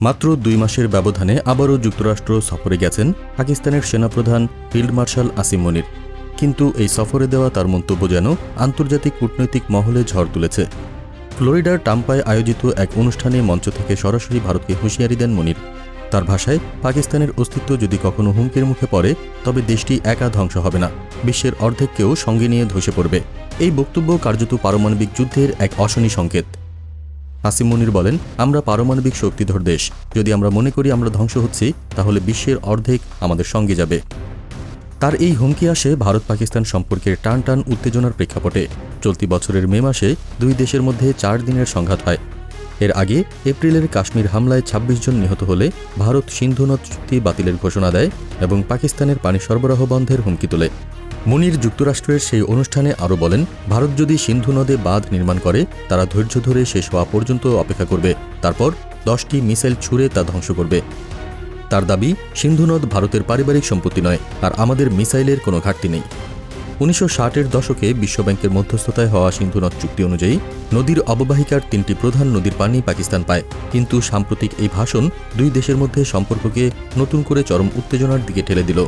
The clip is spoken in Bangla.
মাত্র দুই মাসের ব্যবধানে আবারও যুক্তরাষ্ট্র সফরে গেছেন পাকিস্তানের সেনাপ্রধান ফিল্ড মার্শাল আসিম মনির। কিন্তু এই সফরে দেওয়া তার মন্তব্য যেন আন্তর্জাতিক কূটনৈতিক মহলে ঝড় তুলেছে। ফ্লোরিডার টাম্পায় আয়োজিত এক অনুষ্ঠানে মঞ্চ থেকে সরাসরি ভারতকে হুঁশিয়ারি দেন মনির। তার ভাষায়, পাকিস্তানের অস্তিত্ব যদি কখনো হুমকির মুখে পড়ে, তবে দেশটি একা ধ্বংস হবে না। বিশ্বের অর্ধেককেও সঙ্গে নিয়ে ধসে পড়বে। এই বক্তব্য কার্যত পারমাণবিক যুদ্ধের এক অশনি সংকেত। আসিম মনির বলেন, আমরা পারমাণবিক শক্তিধর দেশ। যদি আমরা মনে করি আমরা ধ্বংস হচ্ছি, তাহলে বিশ্বের অর্ধেক আমাদের সঙ্গে যাবে। তার এই হুমকি আসে ভারত পাকিস্তান সম্পর্কের টান টান উত্তেজনার প্রেক্ষাপটে। চলতি বছরের মে মাসে দুই দেশের মধ্যে চার দিনের সংঘাত হয়। এর আগে এপ্রিলের কাশ্মীর হামলায় ২৬ জন নিহত হলে ভারত সিন্ধু নদ চুক্তি বাতিলের ঘোষণা দেয় এবং পাকিস্তানের পানি সরবরাহ বন্ধের হুমকি তোলে। মুনির যুক্তরাষ্ট্রের সেই অনুষ্ঠানে আরও বলেন, ভারত যদি সিন্ধু নদে বাঁধ নির্মাণ করে, তারা ধৈর্য ধরে শেষ হওয়া পর্যন্ত অপেক্ষা করবে। তারপর দশটি মিসাইল ছুড়ে তা ধ্বংস করবে। তার দাবি, সিন্ধু নদ ভারতের পারিবারিক সম্পত্তি নয়, আর আমাদের মিসাইলের কোনো ঘাটতি নেই। উনিশশো ষাটের দশকে বিশ্বব্যাংকের মধ্যস্থতায় হওয়া সিন্ধু নদ চুক্তি অনুযায়ী, নদীর অববাহিকার তিনটি প্রধান নদীর পানি পাকিস্তান পায়। কিন্তু সাম্প্রতিক এই ভাষণ দুই দেশের মধ্যে সম্পর্ককে নতুন করে চরম উত্তেজনার দিকে ঠেলে দিল।